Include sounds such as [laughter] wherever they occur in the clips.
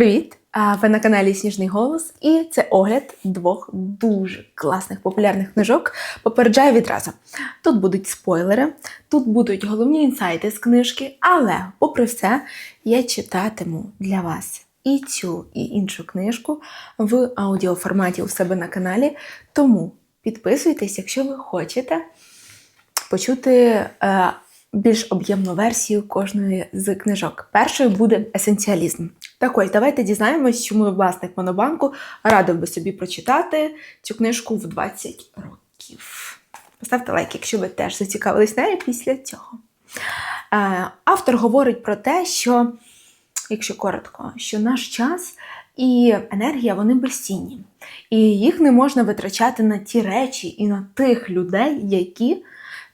Привіт! Ви на каналі Сніжний Голос, і це огляд двох дуже класних популярних книжок. Попереджаю відразу. Тут будуть спойлери, тут будуть головні інсайти з книжки, але, попри все, я читатиму для вас і цю, і іншу книжку в аудіоформаті у себе на каналі. Тому підписуйтесь, якщо ви хочете почути е, більш об'ємну версію кожної з книжок. Першою буде есенціалізм. Так ось, давайте дізнаємось, чому власник Монобанку радив би собі прочитати цю книжку в 20 років. Поставте лайк, якщо ви теж зацікавились нею після цього. Е, Автор говорить про те, що, якщо коротко, що наш час і енергія вони безцінні. І їх не можна витрачати на ті речі і на тих людей, які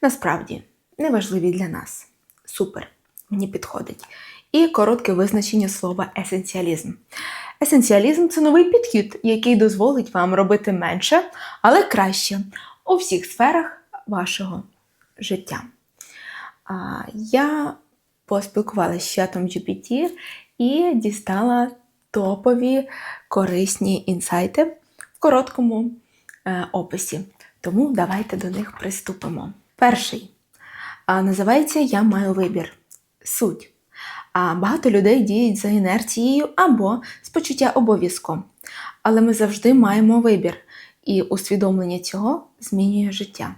насправді неважливі для нас. Супер, мені підходить. І коротке визначення слова есенціалізм. Есенціалізм це новий підхід, який дозволить вам робити менше, але краще у всіх сферах вашого життя. Я поспілкувалася з чатом GPT і дістала топові корисні інсайти в короткому е, описі. Тому давайте до них приступимо. Перший називається Я маю вибір. Суть. А багато людей діють за інерцією або з почуття обов'язку. Але ми завжди маємо вибір, і усвідомлення цього змінює життя.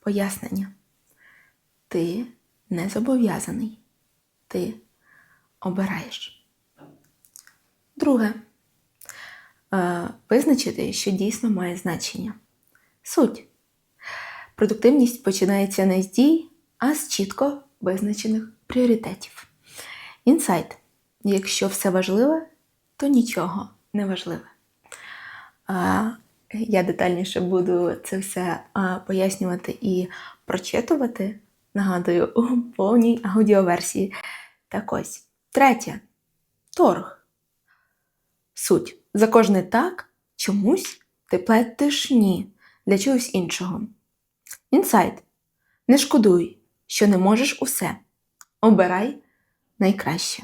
Пояснення. Ти не зобов'язаний. Ти обираєш. Друге. Е, визначити, що дійсно має значення. Суть. Продуктивність починається не з дій, а з чітко визначених пріоритетів. Інсайт. Якщо все важливе, то нічого не важливе. Я детальніше буду це все пояснювати і прочитувати, нагадую, у повній аудіоверсії. Так ось. Третє. Торг. Суть. За кожне так чомусь ти платиш ні для чогось іншого. Інсайт. Не шкодуй, що не можеш усе. Обирай найкраще.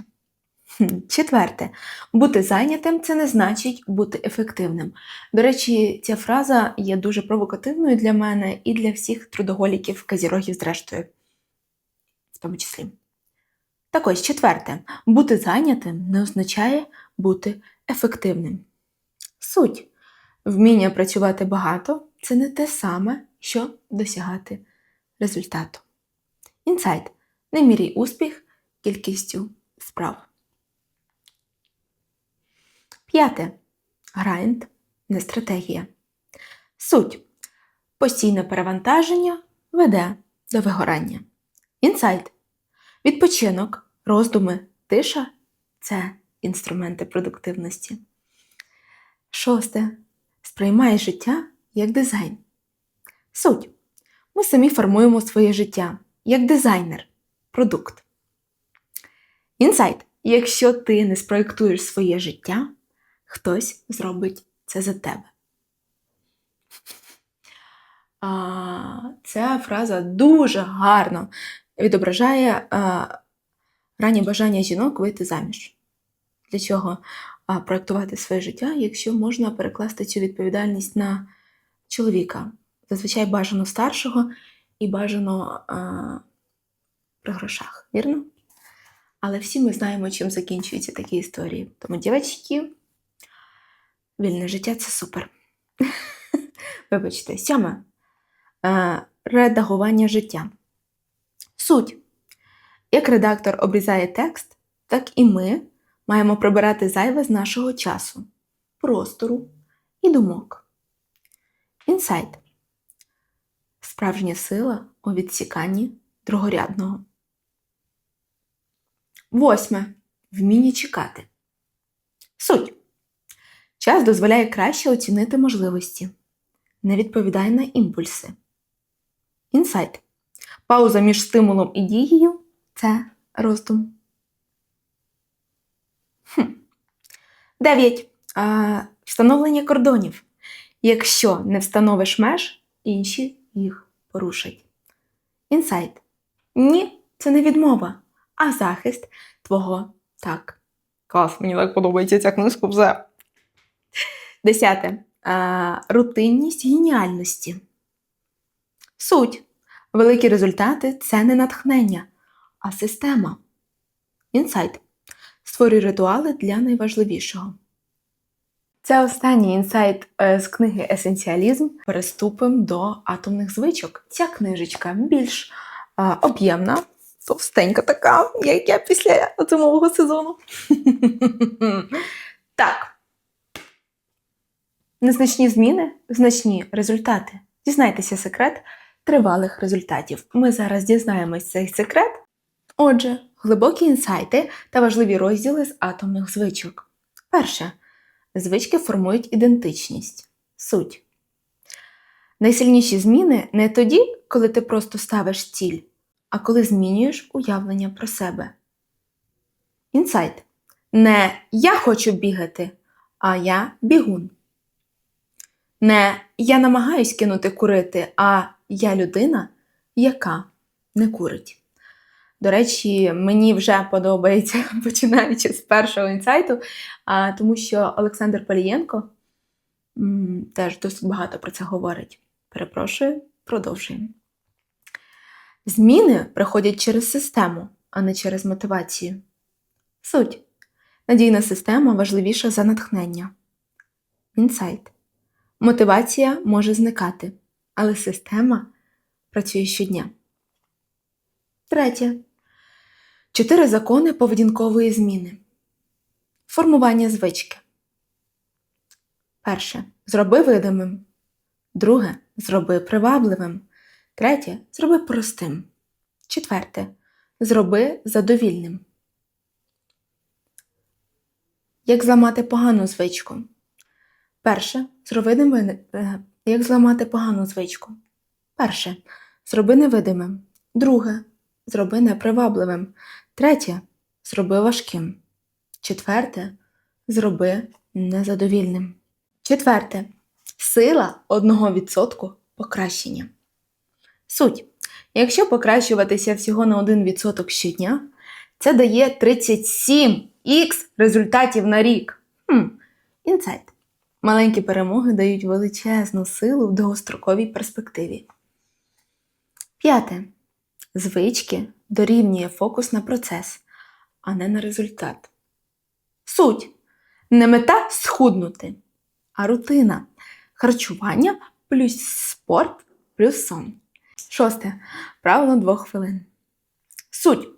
Четверте, бути зайнятим це не значить бути ефективним. До речі, ця фраза є дуже провокативною для мене і для всіх трудоголіків, казірогів, зрештою, в тому числі. Так ось, четверте, бути зайнятим не означає бути ефективним. Суть вміння працювати багато це не те саме, що досягати результату. Інсайт. Не міряй успіх кількістю справ. П'яте. Грайнд не стратегія. Суть. Постійне перевантаження веде до вигорання. Інсайт. Відпочинок, роздуми, тиша це інструменти продуктивності. Шосте. Сприймай життя як дизайн. Суть. Ми самі формуємо своє життя як дизайнер, продукт. Інсайт. Якщо ти не спроєктуєш своє життя, хтось зробить це за тебе. А, Ця фраза дуже гарно відображає а, ранні бажання жінок вийти заміж. Для чого а, проєктувати своє життя, якщо можна перекласти цю відповідальність на чоловіка, зазвичай бажано старшого і бажано а, при грошах, вірно? Але всі ми знаємо, чим закінчуються такі історії. Тому, дівчатки, вільне життя це супер. [laughs] Вибачте, сьоме редагування життя. Суть. Як редактор обрізає текст, так і ми маємо прибирати зайве з нашого часу, простору і думок. Інсайт. Справжня сила у відсіканні другорядного. Восьме. Вміння чекати. Суть. Час дозволяє краще оцінити можливості. Не відповідай на імпульси. Інсайт. Пауза між стимулом і дією це роздум. Хм. 9. Встановлення кордонів. Якщо не встановиш меж, інші їх порушать. Інсайт. Ні, це не відмова, а захист твого так. Клас, мені так подобається ця книжка вже. Десяте. А, рутинність геніальності. Суть. Великі результати це не натхнення, а система. Інсайт. Створюй ритуали для найважливішого. Це останній інсайт е, з книги Есенціалізм. Переступимо до атомних звичок. Ця книжечка більш об'ємна, товстенька така, як я після зимового сезону. [laughs] Так. Незначні зміни, значні результати. Дізнайтеся секрет тривалих результатів. Ми зараз дізнаємось цей секрет. Отже, глибокі інсайти та важливі розділи з атомних звичок. Перше. Звички формують ідентичність. Суть. Найсильніші зміни не тоді, коли ти просто ставиш ціль, а коли змінюєш уявлення про себе. Інсайт. Не я хочу бігати, а я бігун. Не я намагаюсь кинути курити, а я людина, яка не курить. До речі, мені вже подобається, [laughs] починаючи з першого інсайту, тому що Олександр Палієнко теж досить багато про це говорить. Перепрошую, продовжуємо. Зміни приходять через систему, а не через мотивацію. Суть. Надійна система важливіша за натхнення. Інсайт. Мотивація може зникати, але система працює щодня. Третє. Чотири закони поведінкової зміни. Формування звички. Перше. Зроби видимим. Друге. Зроби привабливим. Третє. Зроби простим. Четверте. Зроби задовільним. Як зламати погану звичку? Перше. Зроби невини... е, Як зламати погану звичку? Перше. Зроби невидимим. Друге. Зроби непривабливим. Третє. Зроби важким. Четверте. Зроби незадовільним. Четверте. Сила 1% покращення. Суть. Якщо покращуватися всього на 1% щодня, це дає 37х результатів на рік. Хм. Інсайт. Маленькі перемоги дають величезну силу в довгостроковій перспективі. П'яте. Звички дорівнює фокус на процес, а не на результат. Суть. Не мета схуднути, а рутина. Харчування плюс спорт плюс сон. Шосте. Правило двох хвилин. Суть.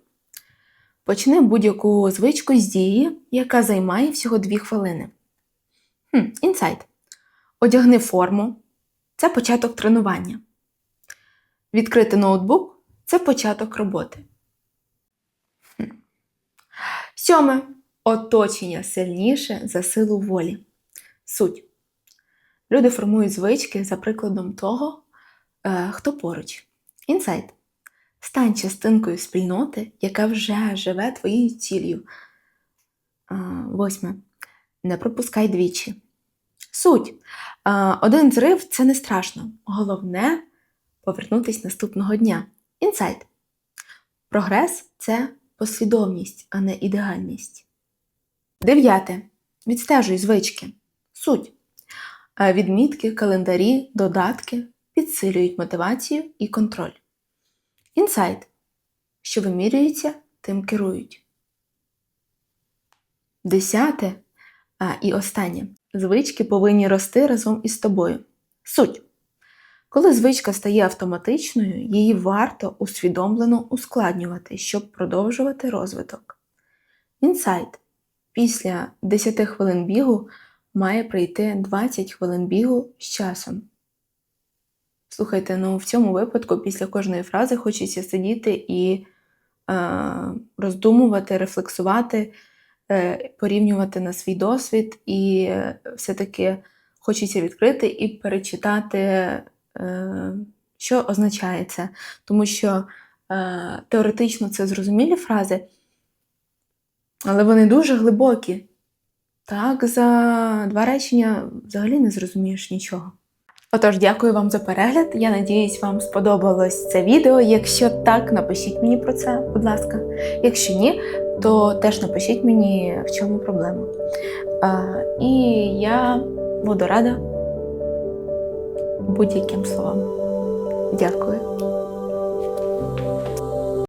Почни будь-яку звичку з дії, яка займає всього 2 хвилини. Хм, Інсайт. Одягни форму. Це початок тренування. Відкрити ноутбук це початок роботи. Сьоме. Оточення сильніше за силу волі. Суть. Люди формують звички за прикладом того, е, хто поруч. Інсайт. Стань частинкою спільноти, яка вже живе твоєю ціллю. Восьме. Не пропускай двічі. Суть. Один зрив це не страшно. Головне повернутися наступного дня. Інсайт. Прогрес це послідовність, а не ідеальність. Дев'яте. Відстежуй звички. Суть. Відмітки, календарі, додатки підсилюють мотивацію і контроль. Інсайт. Що вимірюється, тим керують. Десяте. І останнє. Звички повинні рости разом із тобою. Суть. Коли звичка стає автоматичною, її варто усвідомлено ускладнювати, щоб продовжувати розвиток. Інсайт. Після 10 хвилин бігу має прийти 20 хвилин бігу з часом. Слухайте, ну в цьому випадку після кожної фрази хочеться сидіти і е, роздумувати, рефлексувати, е, порівнювати на свій досвід, і е, все-таки хочеться відкрити і перечитати, що означає це. Тому що е, теоретично це зрозумілі фрази, але вони дуже глибокі. Так, за два речення взагалі не зрозумієш нічого. Отож, дякую вам за перегляд. Я надіюсь, вам сподобалось це відео. Якщо так, напишіть мені про це, будь ласка. Якщо ні, то теж напишіть мені, в чому проблема. А, і я буду рада будь-яким словам. Дякую.